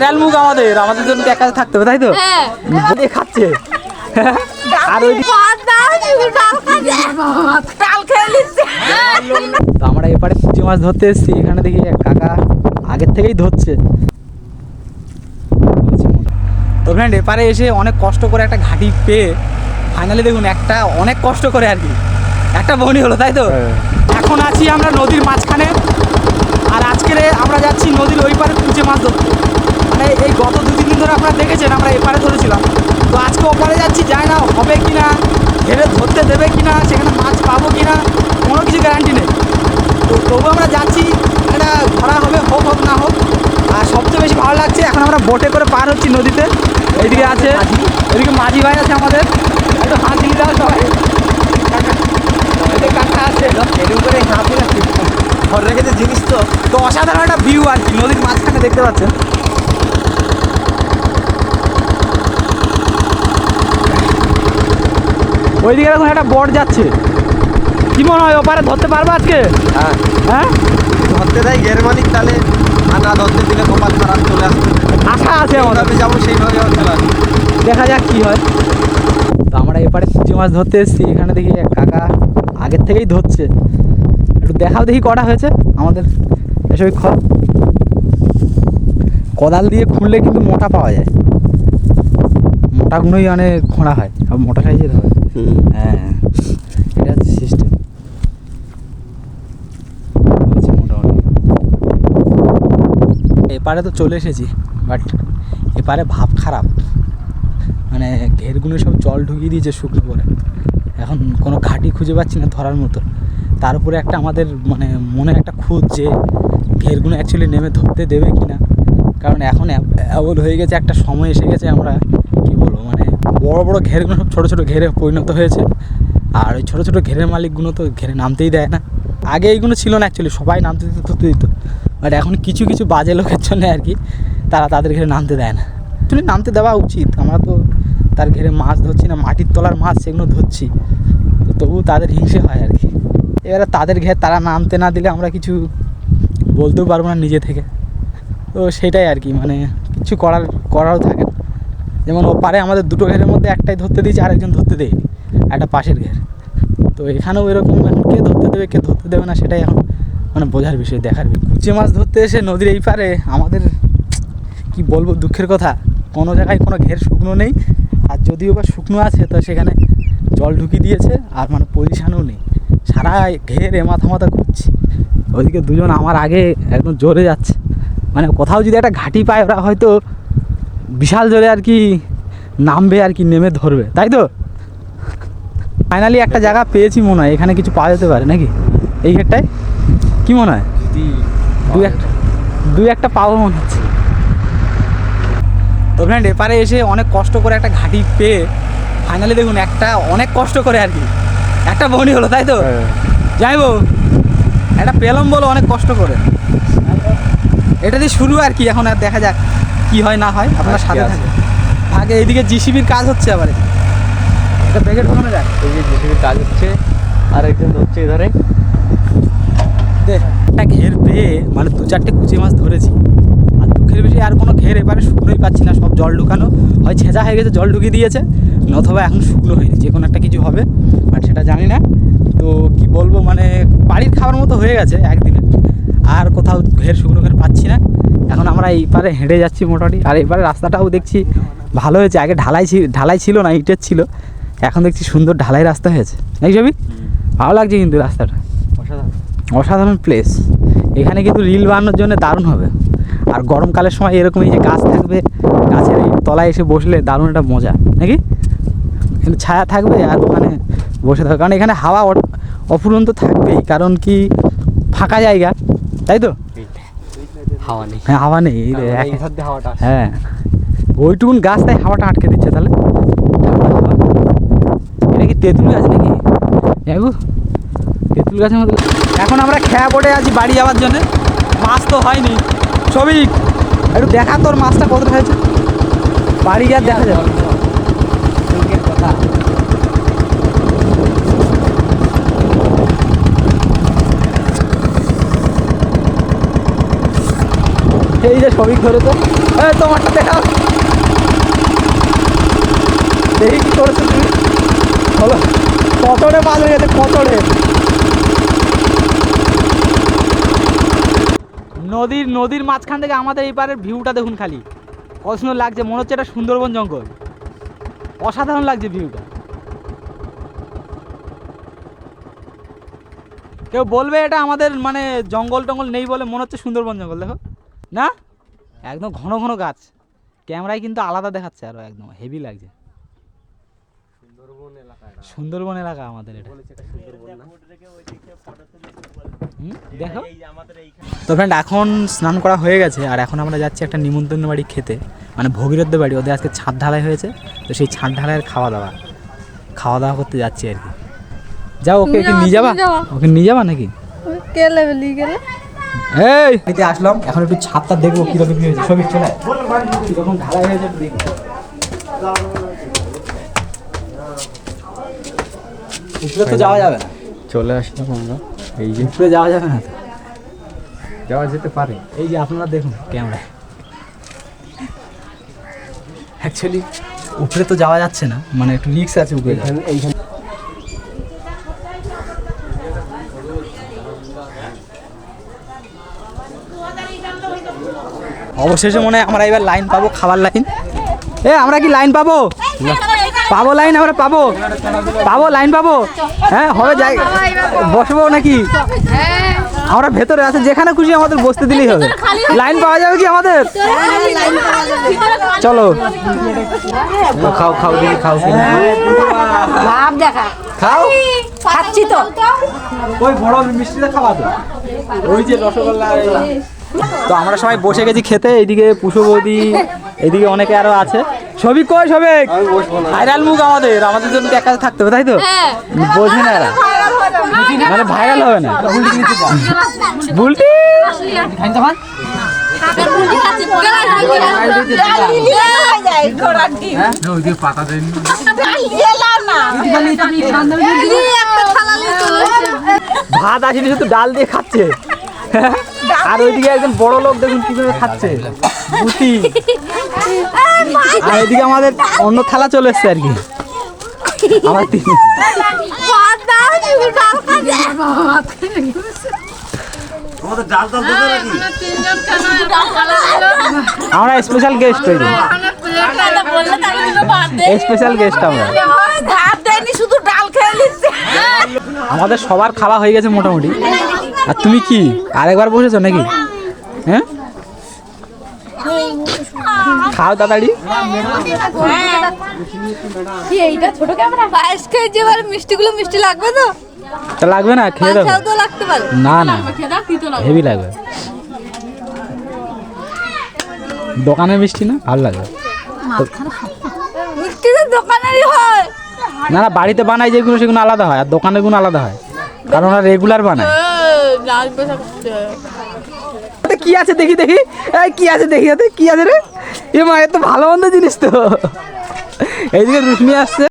Viral মুখ আমাদের আমাদের জন্য তো এক কাছে থাকতে হবে তাই তো? হ্যাঁ। বলে খাচ্ছে। আর ওই তো আমরা এপারে পুঁটি মাছ ধরতে এসেছি এখানে দেখি এক কাকা আগের থেকেই ধরছে। তো ফ্রেন্ড এপারে এসে অনেক কষ্ট করে একটা ঘাটি পেয়ে ফাইনালি দেখুন একটা অনেক কষ্ট করে আর কি। একটা বনি হলো তাই তো? এখন আছি আমরা নদীর মাঝখানে আর আজকের আমরা যাচ্ছি নদীর ওই পারে কুচে মাছ ধরতে। মানে এই গত দু তিন দিন ধরে আপনারা দেখেছেন আমরা এপারে ধরেছিলাম। তো আজকে ওপারে যাচ্ছি যাই না হবে কি না ঘেরে ধরতে দেবে কি না সেখানে মাছ পাবো কি না কোনো কিছু গ্যারান্টি নেই। তো তবু আমরা যাচ্ছি এটা ধরা হবে হোক হোক না হোক। আর সবচেয়ে বেশি ভালো লাগছে এখন আমরা বোটে করে পার হচ্ছি নদীতে এইদিকে আছে এদিকে মাঝি ভাই আছে আমাদের। একটু হাত দিয়ে দাও সবাই। এদিকে কাকা আছে। করে হাত রাখছি ঘর রেখেছে জিনিস তো। তো অসাধারণ একটা ভিউ আর কি নদীর মাঝখানে দেখতে পাচ্ছেন। ওইদিকে দেখুন একটা বট যাচ্ছে। কি মনে হয় ওপারে ধরতে পারব আজকে? হ্যাঁ। হ্যাঁ? ধরতে দেয় ঘের মালিক তাহলে আর না ধরতে দিলে কপাল খারাপ চলে আসবে। আশা আছে আমাদের। যেভাবে যাব সেইভাবে চলে আসবে। দেখা যাক কি হয়। তো আমরা এপারে পুঁটি মাছ ধরতে এসেছি। এখানে দেখি এক কাকা আগের থেকেই ধরছে। একটু দেখাও দেখি কটা হয়েছে। আমাদের এসবই খ কোদাল দিয়ে খুঁড়লে কিন্তু মোটা পাওয়া যায়। মোটাগুলোই অনেক খোঁড়া হয় আর মোটা সাইজের হয়। হ্যাঁ এটা হচ্ছে সিস্টেম এপারে তো চলে এসেছি বাট এপারে ভাব খারাপ। মানে ঘেরগুলো সব জল ঢুকিয়ে দিয়েছে শুকনো করে। এখন কোনো ঘাটি খুঁজে পাচ্ছি না ধরার মতো। তার উপরে একটা আমাদের মানে মনে একটা খুঁজ যে ঘেরগুলো অ্যাকচুয়ালি নেমে ধরতে দেবে কি না কারণ এখন এমন হয়ে গেছে একটা সময় এসে গেছে আমরা মানে বড় বড় ঘেরগুলো সব ছোটো ছোটো ঘেরে পরিণত হয়েছে। আর ওই ছোটো ছোটো ঘেরের মালিকগুলো তো ঘেরে নামতেই দেয় না। আগে এইগুলো ছিল না অ্যাকচুয়ালি সবাই নামতে দিত, ধরতে দিত। বাট এখন কিছু কিছু বাজে লোকের জন্য আর কি, তারা তাদের ঘেরে নামতে দেয় না। অ্যাকচুয়ালি নামতে দেওয়া উচিত, আমরা তো তার ঘেরে মাছ ধরছি না, মাটির তলার মাছ সেগুলো ধরছি। তো তাদের হিংসে হয় আর কি। এবারে তাদের ঘের তারা নামতে না দিলে আমরা কিছু বলতেও পারব না নিজে থেকে। তো সেটাই আর কি মানে কিছু করার, করারও থাকে যেমন ও পারে আমাদের দুটো ঘেরের মধ্যে একটাই ধরতে দিয়েছে, আরেকজন ধরতে দেয়নি। একটা পাশের ঘের। তো এখানেও এরকম এখন কে ধরতে দেবে, কে ধরতে দেবে না সেটাই এখন মানে বোঝার বিষয়, দেখার বিষয়। কুচে মাছ ধরতে এসে নদীর এই পারে আমাদের কি বলব দুঃখের কথা? কোনো জায়গায় কোনো ঘের শুকনো নেই। আর যদিও বা শুকনো আছে, তো সেখানে জল ঢুকিয়ে দিয়েছে, আর মানে পজিশানও নেই। সারা ঘের এ মাথা মাথা ঘুরছি। ওইদিকে দুজন আমার আগে একদম জোরে যাচ্ছে। মানে কোথাও যদি একটা ঘাটি পায়, ওরা হয়তো বিশাল জোরে আর কি নামবে আর কি নেমে ধরবে। তাই তো? ফাইনালি একটা জায়গা পেয়েছি মনে হয় এখানে কিছু পাওয়া যেতে পারে নাকি? এই ঘেরটায় কি মনে হয়? দুই একটা দুই একটা পাবো মনে হচ্ছে। তো ফ্রেন্ড এপারে এসে অনেক কষ্ট করে একটা ঘাঁটি পেয়ে ফাইনালি দেখুন একটা অনেক কষ্ট করে আর কি। একটা বনি হলো তাই তো? যাইবো একটা পেলাম বলো অনেক কষ্ট করে। এটা দিয়ে শুরু আর কি এখন আর দেখা যাক। কি হয় না হয় আপনার সাথে। থাকে আগে এইদিকে জিসিবির কাজ হচ্ছে আবার। এটা ব্যাগে ঢোকানো যাক। এই যে জেসিবির কাজ হচ্ছে আর একজন হচ্ছে এধারে। দেখ একটা ঘের পেয়ে মানে দু চারটে কুচি মাছ ধরেছি। আর দুঃখের বিষয়ে আর কোনো ঘের এবারে শুকনোই পাচ্ছি না সব জল ঢুকানো। হয় ছেঁচা হয়ে গেছে জল ঢুকিয়ে দিয়েছে নথবা এখন শুকনো হয়নি যে কোনো একটা কিছু হবে বাট সেটা জানি না। তো কি বলব মানে বাড়ির খাবার মতো হয়ে গেছে একদিনে। আর কোথাও ঘের শুকনো ঘের পাচ্ছি না। এখন আমরা এই পারে হেঁটে যাচ্ছি মোটামুটি। আর এবারে রাস্তাটাও দেখছি ভালো হয়েছে। আগে ঢালাই ছিল ঢালাই ছিল না ইটের ছিল। এখন দেখছি সুন্দর ঢালাই রাস্তা হয়েছে। নাকি ছবি? ভালো লাগছে কিন্তু রাস্তাটা। অসাধারণ। অসাধারণ প্লেস এখানে কিন্তু রিল বানানোর জন্য দারুণ হবে। আর গরমকালের সময় এরকম এই যে গাছ থাকবে গাছের এই তলায় এসে বসলে দারুণ একটা মজা। নাকি? এখানে ছায়া থাকবে আর ওখানে বসে থাকবে। কারণ এখানে হাওয়া অফুরন্ত থাকবেই। কারণ কি? ফাঁকা জায়গা তাই তো? হাওয়া নেই। হ্যাঁ হাওয়া নেই হাওয়াটা হ্যাঁ। ওইটুকুন গাছ তাই হাওয়াটা আটকে দিচ্ছে তাহলে। এটা কি তেঁতুল গাছ নাকি? দেখো তেঁতুল গাছের মতো। এখন আমরা খেয়া পড়ে আছি বাড়ি যাওয়ার জন্য। মাছ তো হয়নি। ছবি একটু দেখা তোর মাছটা কতটা হয়েছে। বাড়ি গিয়ে দেখা যাবে কথা এই যে ছবি ধরেছে এই তোমারটা দেখাও। দেখি কি করেছ তুমি। বলো হয়ে গেছে নদীর নদীর মাঝখান থেকে আমাদের এই পারের ভিউটা দেখুন খালি। কত সুন্দর লাগছে, মনে হচ্ছে এটা সুন্দরবন জঙ্গল। অসাধারণ লাগছে ভিউটা কেউ বলবে এটা আমাদের মানে জঙ্গল টঙ্গল নেই বলে মনে হচ্ছে সুন্দরবন জঙ্গল, দেখো। না? একদম ঘন ঘন গাছ। ক্যামেরায় কিন্তু আলাদা দেখাচ্ছে আরও একদম হেভি লাগছে। সুন্দরবন এলাকা আমাদের এটা। বলেছে এটা সুন্দরবন না? হুম, দেখো। তো ফ্রেন্ড এখন স্নান করা হয়ে গেছে আর এখন আমরা যাচ্ছি একটা নিমন্ত্রণ বাড়ি খেতে। মানে ভগীরথ বাড়ি ওদের আজকে ছাদ ঢালাই হয়েছে তো সেই ছাদ ঢালাইয়ের খাওয়া দাওয়া। খাওয়া দাওয়া করতে যাচ্ছি আর কি। যাও ওকে কি নিয়ে যাবা? ওকে নিয়ে যাবা নাকি? কে লেভেলি গেলে? এই! এতে আসলাম এখন একটু ছাদটা দেখব কীরকম কি হয়েছে। ছবি চলে কীরকম ঢালাই হয়েছে দেখব। উপরে তো যাওয়া যাবে না। চলে আসলাম আমরা। এই যে উপরে যাওয়া যাবে না তো? যাওয়া যেতে পারে। এই যে আপনারা দেখুন ক্যামেরায়। অ্যাকচুয়ালি উপরে তো যাওয়া যাচ্ছে না। মানে একটু রিক্স আছে উপরে এইখানে অবশেষে মনে হয় আমরা এবার লাইন পাবো খাবার লাইন। এ আমরা কি লাইন পাবো? পাবো লাইন আমরা পাবো। পাবো লাইন পাবো? হ্যাঁ হবে যাই। বসবো নাকি? আমরা ভেতরে আছে যেখানে খুশি আমাদের বসতে দিলেই হবে। লাইন পাওয়া যাবে কি আমাদের? চলো। খাও খাও খাও। দেখা। খাও। খাচ্ছি তো। ওই বড় মিষ্টিটা খাওয়া তো ওই যে রসগোল্লা তো আমরা সবাই বসে গেছি খেতে এইদিকে পুষো বৌদি এইদিকে অনেকে আরও আছে। ছবি কই সবে ভাইরাল মুখ আমাদের আমাদের জন্য একা থাকতে হবে তাই তো? বোঝে না এরা। মানে ভাইরাল হবে না। ভাত। আসেনি শুধু ডাল দিয়ে খাচ্ছে আর ওইদিকে একজন বড় লোক দেখুন কি করে খাচ্ছে আর এদিকে আমাদের অন্য থালা চলে এসছে আর কি আমার তিন- আমরা স্পেশাল গেস্ট হই স্পেশাল গেস্ট আমরা শুধু ডাল খেয়ে আমাদের সবার খাওয়া হয়ে গেছে মোটামুটি। আর তুমি কি? আরেকবার বসেছো নাকি? হ্যাঁ? খাও তাড়াতাড়ি। কি এইটা ছোট ক্যামেরা পায়েস খেয়েছি এবার মিষ্টিগুলো মিষ্টি লাগবে তা? লাগবে না? খেয়ে দেবো না না। হেভি লাগবে। দোকানের মিষ্টি না? ভালো লাগবে। হয়। না না বাড়িতে বানাই যেগুলো সেগুলো আলাদা হয়। আর দোকানেরগুলো আলাদা হয়। কারণ ওরা রেগুলার বানায়। কি আছে দেখি দেখি। কি আছে দেখি এতে কি আছে রে? এ মা এ তো ভালো মন্দ জিনিস তো। এইদিকে রুশনি আসছে।